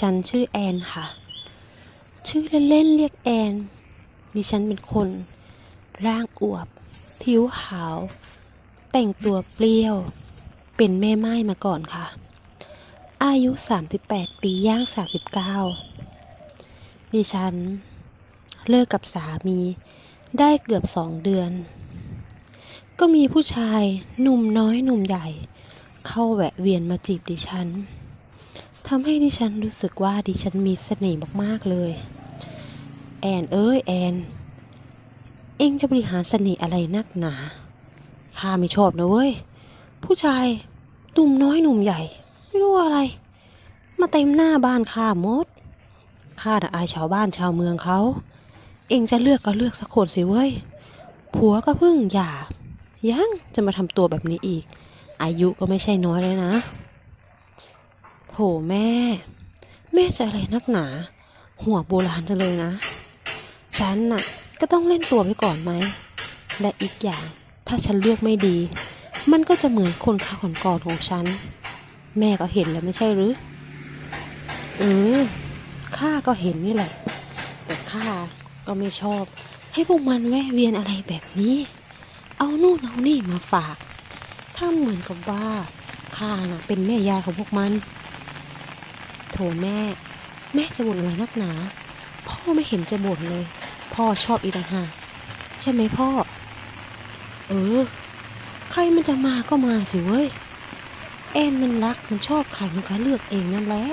ฉันชื่อแอนค่ะ ชื่อเล่นๆเรียกแอน ดิฉันเป็นคน ร่างอวบ ผิวขาว แต่งตัวเปรี้ยว เป็นแม่ไม้มาก่อนค่ะ อายุ 38 ปีย่าง 39 ดิฉัน เลิกกับสามีได้เกือบสองเดือน ก็มีผู้ชายหนุ่มน้อยหนุ่มใหญ่ เข้าแวะเวียนมาจีบดิฉัน ทำให้ดิฉันรู้สึกว่าดิฉันมีเสน่ห์มากๆเลย แอนเอ้ยแอน เอ็งจะบริหารเสน่ห์อะไรนักหนาข้าไม่ชอบนะเว้ย ผู้ชายหนุ่มน้อยหนุ่มใหญ่ ไม่รู้อะไร มาเต็มหน้าบ้านข้ามดข้าน่ะอายชาวบ้านชาวเมืองเขา เอ็งจะเลือกก็เลือกสักคนสิเว้ย ผัวก็เพิ่งหย่ายังจะมาทำตัวแบบนี้อีก อายุก็ไม่ใช่น้อยเลยนะ แม่ แม่จะอะไรนักหนา หัวโบราณจังเลยนะ ฉันน่ะก็ต้องเล่นตัวไปก่อนไหม และอีกอย่างถ้าฉันเลือกไม่ดี มันก็จะเหมือนคนข้าก่อนของฉัน แม่ก็เห็นแล้วไม่ใช่หรือเออข้าก็เห็นนี่แหละ แต่ข้าก็ไม่ชอบ ให้พวกมันแวะเวียนอะไรแบบนี้ เอานู่นเอานี่มาฝาก ถ้าเหมือนกับว่าข้าน่ะเป็นแม่ยายของพวกมัน โถแม่ แม่จะบ่นอะไรนักหนา พ่อไม่เห็นจะบ่นเลย พ่อชอบอีต่างหากใช่ไหมพ่อ เออ ใครมันจะมาก็มาสิเว้ย แอนมันรักมันชอบใครมันก็เลือกเองนั่นแหละ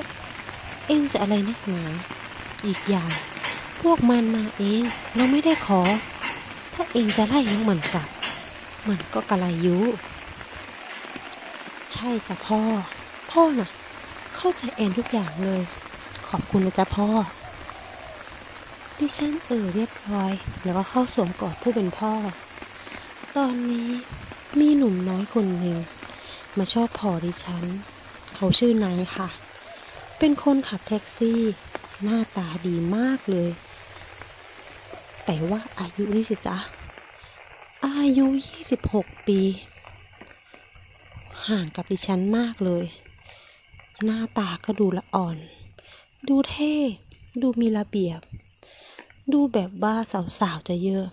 เองจะอะไรนักหนา อีกอย่าง พวกมันมาเอง เราไม่ได้ขอ ถ้าเองจะไล่น้องมันกลับ มันก็กระไรยุ ใช่จ้ะพ่อ พ่อน่ะ เข้าใจแอนทุกอย่างเลย ขอบคุณนะจ๊ะพ่อ ดิฉันเออเรียบร้อย แล้วก็เข้าสวมกอดผู้เป็นพ่อ ตอนนี้มีหนุ่มน้อยคนหนึ่ง มาชอบพอดิฉัน เขาชื่อนายค่ะ เป็นคนขับแท็กซี่ หน้าตาดีมากเลย แต่ว่าอายุนี่สิจ๊ะ อายุ 26 ปี ห่างกับดิฉันมากเลย หน้าตาก็ดูละอ่อน ดูเท่ ดูมีระเบียบ ดูแบบว่าสาวๆจะเยอะ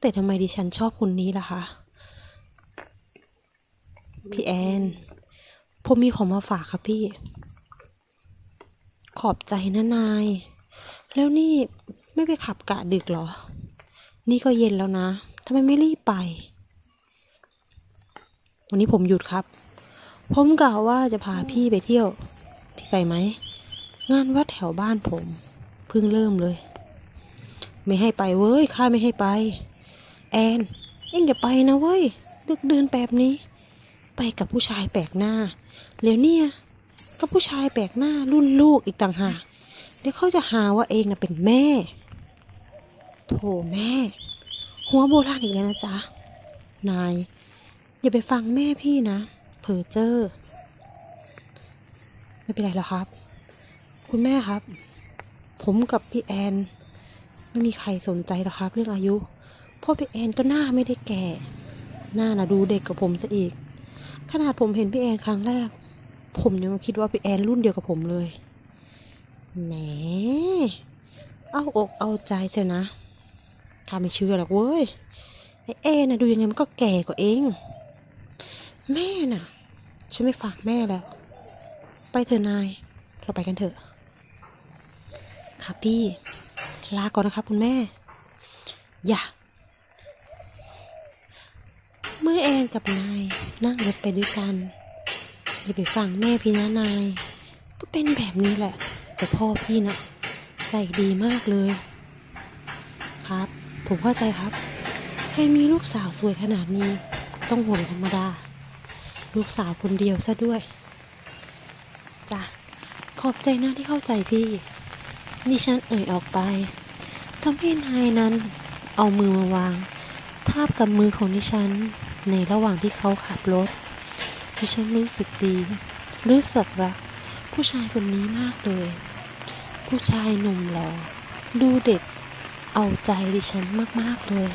แต่ทำไมดิฉันชอบคนนี้ล่ะคะ พี่แอน ผมมีของมาฝากครับพี่ ขอบใจนะนาย แล้วนี่ไม่ไปขับกะดึกเหรอ นี่ก็เย็นแล้วนะทำไมไม่รีบไป วันนี้ผมหยุดครับ ผมกะว่าจะพาพี่ไปเที่ยว พี่ไปไหม งานวัดแถวบ้านผม เพิ่งเริ่มเลย ไม่ให้ไปเว้ยข้าไม่ให้ไป แอนเอ็งอย่าไปนะเว้ยดึกเดินแบบนี้ ไปกับผู้ชายแปลกหน้าแล้วเนี่ยก็ผู้ชายแปลกหน้ารุ่นลูกอีกต่างหากเดี๋ยวเขาจะหาว่าเองนะเป็นแม่โถแม่ หัวโบราณอีกแล้วนะจ๊ะนาย อย่าไปฟังแม่พี่นะ อเจอร์ไม่เป็นไรหรอกครับ คุณแม่ครับ ผมกับพี่แอน ไม่มีใครสนใจหรอกครับ เรื่องอายุเพราะพี่แอนก็หน้าไม่ได้แก่ หน้าน่ะดูเด็กกว่าผมซะอีก ขนาดผมเห็นพี่แอนครั้งแรก ผมยังคิดว่าพี่แอนรุ่นเดียวกับผมเลยแหมเอาอกเอาใจเจ้นะข้าไม่เชื่อหรอกเว้ยไอแอนน่ะดูยังไงมันก็แก่กว่าเอง แม่น่ะ ฉันไม่ฝากแม่แล้ว ไปเถอะนาย เราไปกันเถอะครับพี่ ลาก่อนนะครับคุณแม่ อย่า เมื่อแอนกับนายนั่งรถไปด้วยกัน อย่าไปฟังแม่พี่นะนาย ก็เป็นแบบนี้แหละ แต่พ่อพี่นะใจดีมากเลย ครับ ผมเข้าใจครับ ใครมีลูกสาวสวยขนาดนี้ ต้องห่วงธรรมดา ลูกสาวคนเดียวซะด้วยจ้ะขอบใจนะที่เข้าใจพี่ดิฉันเอ่ยออกไปทำให้นายนั้นเอามือมาวาง ทาบกับมือของดิฉัน ในระหว่างที่เขาขับรถดิฉันรู้สึกดี รู้สึกรักผู้ชายคนนี้มากเลย ผู้ชายหนุ่มหล่อดูเด็ก เอาใจดิฉันมาก ๆ เลย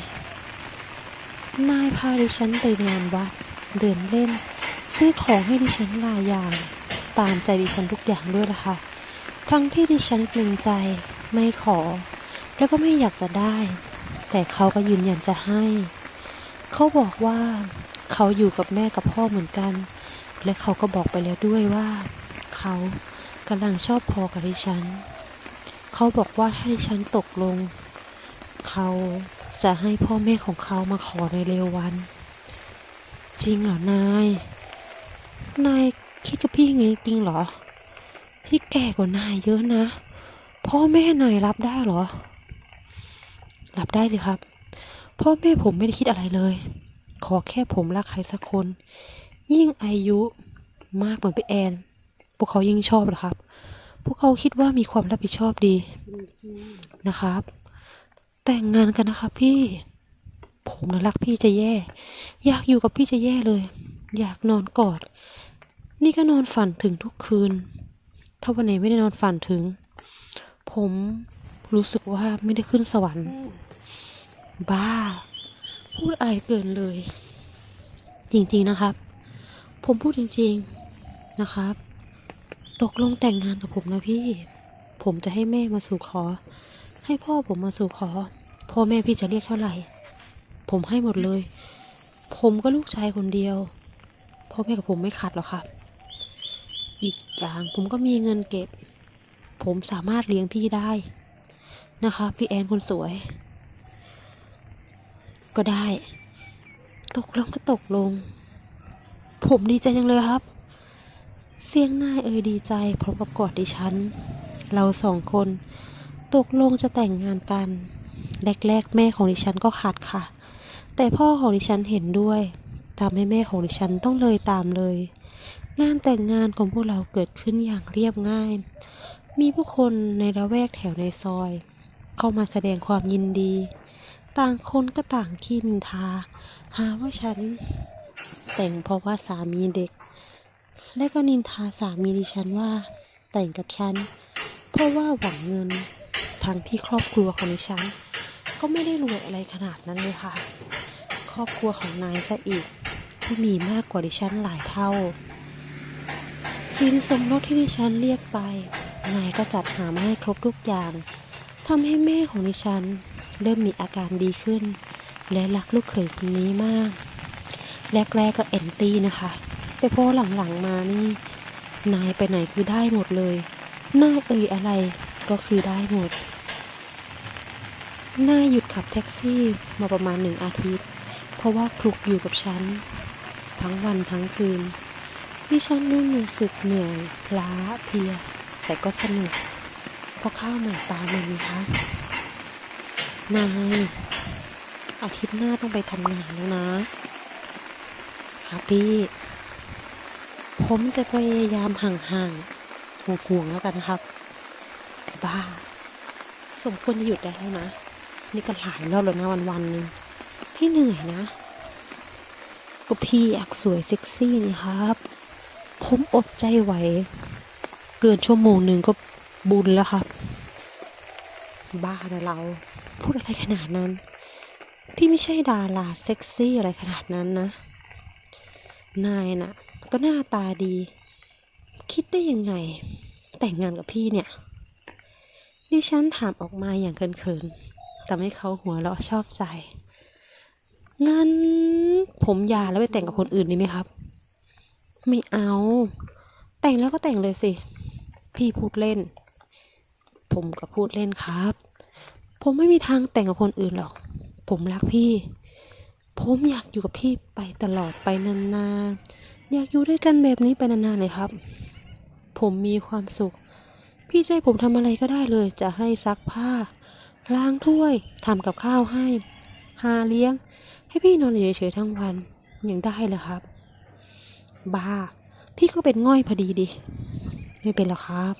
นายพาดิฉันไปงานวัดเดินเล่น ซื้อของให้ดิฉันหลายอย่าง ตามใจดิฉันทุกอย่างด้วยล่ะค่ะ ทั้งที่ดิฉันเกรงใจไม่ขอ แล้วก็ไม่อยากจะได้ แต่เขาก็ยืนยันจะให้ เขาบอกว่าเขาอยู่กับแม่กับพ่อเหมือนกัน และเขาก็บอกไปแล้วด้วยว่า เขากำลังชอบพอกับดิฉัน เขาบอกว่าถ้าดิฉันตกลง เขาจะให้พ่อแม่ของเขามาขอในเร็ววัน จริงเหรอนาย นายคิดกับพี่อย่างนี้จริงเหรอ พี่แก่กว่านายเยอะนะ พ่อแม่นายรับได้เหรอ รับได้สิครับ พ่อแม่ผมไม่ได้คิดอะไรเลย ขอแค่ผมรักใครสักคน ยิ่งอายุมากเหมือนพี่แอน พวกเขายิ่งชอบนะครับ พวกเขาคิดว่ามีความรับผิดชอบดีนะครับ แต่งงานกันนะครับพี่ ผมนะรักพี่จะแย่ อยากอยู่กับพี่จะแย่เลย อยากนอนกอด นี่ก็นอนฝันถึงทุกคืน ถ้าวันไหนไม่ได้นอนฝันถึง ผมรู้สึกว่าไม่ได้ขึ้นสวรรค์ บ้า พูดอะไรเกินเลย จริงๆนะครับ ผมพูดจริงๆนะครับ ตกลงแต่งงานกับผมนะพี่ ผมจะให้แม่มาสู่ขอ ให้พ่อผมมาสู่ขอ พ่อแม่พี่จะเรียกเท่าไหร่ ผมให้หมดเลย ผมก็ลูกชายคนเดียวพ่อแม่กับผมไม่ขัดหรอกครับ อีกอย่างผมก็มีเงินเก็บ ผมสามารถเลี้ยงพี่ได้นะคะ พี่แอนคนสวย ก็ได้ ตกลงก็ตกลง ผมดีใจจังเลยครับ เสียงนายเอ่ยดีใจพร้อมกับกอดดิฉัน เราสองคน ตกลงจะแต่งงานกันแรกๆแม่ของดิฉันก็ขัดค่ะ แต่พ่อของดิฉันเห็นด้วยทำให้แม่ของดิฉันต้องเลยตามเลย งานแต่งงานของพวกเราเกิดขึ้นอย่างเรียบง่าย มีผู้คนในละแวกแถวในซอย เข้ามาแสดงความยินดี ต่างคนก็ต่างขี้นินทา หาว่าฉัน แต่งเพราะว่าสามีเด็ก และก็นินทาสามีดิฉันว่า แต่งกับฉัน เพราะว่าหวังเงินทั้งที่ครอบครัวของดิฉัน ก็ไม่ได้รวยอะไรขนาดนั้นเลยค่ะ ครอบครัวของนายซะอีกที่มีมากกว่าดิฉันหลายเท่า สินสมรสที่ดิฉันเรียกไป นายก็จัดหามาให้ครบทุกอย่างทำให้แม่ของดิฉัน เริ่มมีอาการดีขึ้น และรักลูกเขยคนนี้มาก แรกๆก็แอนตี้นะคะ แต่พอหลังๆมานี่ นายไปไหนคือได้หมดเลยหน้าเอ่ยอะไรก็คือได้หมดนายหยุดขับแท็กซี่มาประมาณหนึ่งอาทิตย์ เพราะว่าคลุกอยู่กับฉัน ทั้งวันทั้งคืน ดิฉันรู้สึกเหนื่อยล้าเพลีย แต่ก็สนุก เพราะข้าวใหม่ปลาใหม่นี่คะนายอาทิตย์หน้าต้องไปทำงานแล้วนะ ครับพี่ ผมจะพยายามห่างๆห่วงๆแล้วกันครับ บ้า สมควรจะหยุดได้แล้วนะ นี่ก็หลายรอบแล้วนะวันๆหนึงพี่เหนื่อยนะก็พี่อยากสวยเซ็กซี่นี่ครับ ผมอดใจไหว เกินชั่วโมงหนึ่งก็บุญแล้วครับบ้านะเราพูดอะไรขนาดนั้น พี่ไม่ใช่ดาราเซ็กซี่อะไรขนาดนั้นนะ นายน่ะ ก็หน้าตาดี คิดได้ยังไง แต่งงานกับพี่เนี่ยดิฉันถามออกมาอย่างเขินๆแต่ให้เขาหัวเราะชอบใจงั้นผมหย่าแล้วไปแต่งกับคนอื่นดีไหมครับ ไม่เอา แต่งแล้วก็แต่งเลยสิ พี่พูดเล่น ผมก็พูดเล่นครับ ผมไม่มีทางแต่งกับคนอื่นหรอก ผมรักพี่ ผมอยากอยู่กับพี่ไปตลอดไปนานๆ อยากอยู่ด้วยกันแบบนี้ไปนานๆเลยครับ ผมมีความสุข พี่ใจผมทำอะไรก็ได้เลย จะให้ซักผ้า ล้างถ้วยทำกับข้าวให้ หาเลี้ยง ให้พี่นอนเฉยๆทั้งวันยังได้เลยครับ บ้าพี่ก็เป็นง่อยพอดีดิ ไม่เป็นหรอกครับ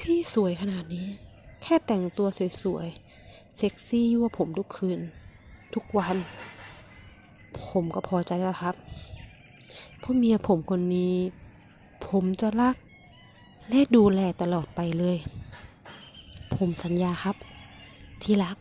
พี่สวยขนาดนี้ แค่แต่งตัวสวยๆ เซ็กซี่ยั่วผมทุกคืน ทุกวัน ผมก็พอใจแล้วครับ เพราะเมียผมคนนี้ ผมจะรัก และดูแลตลอดไปเลย ผมสัญญาครับ ที่รัก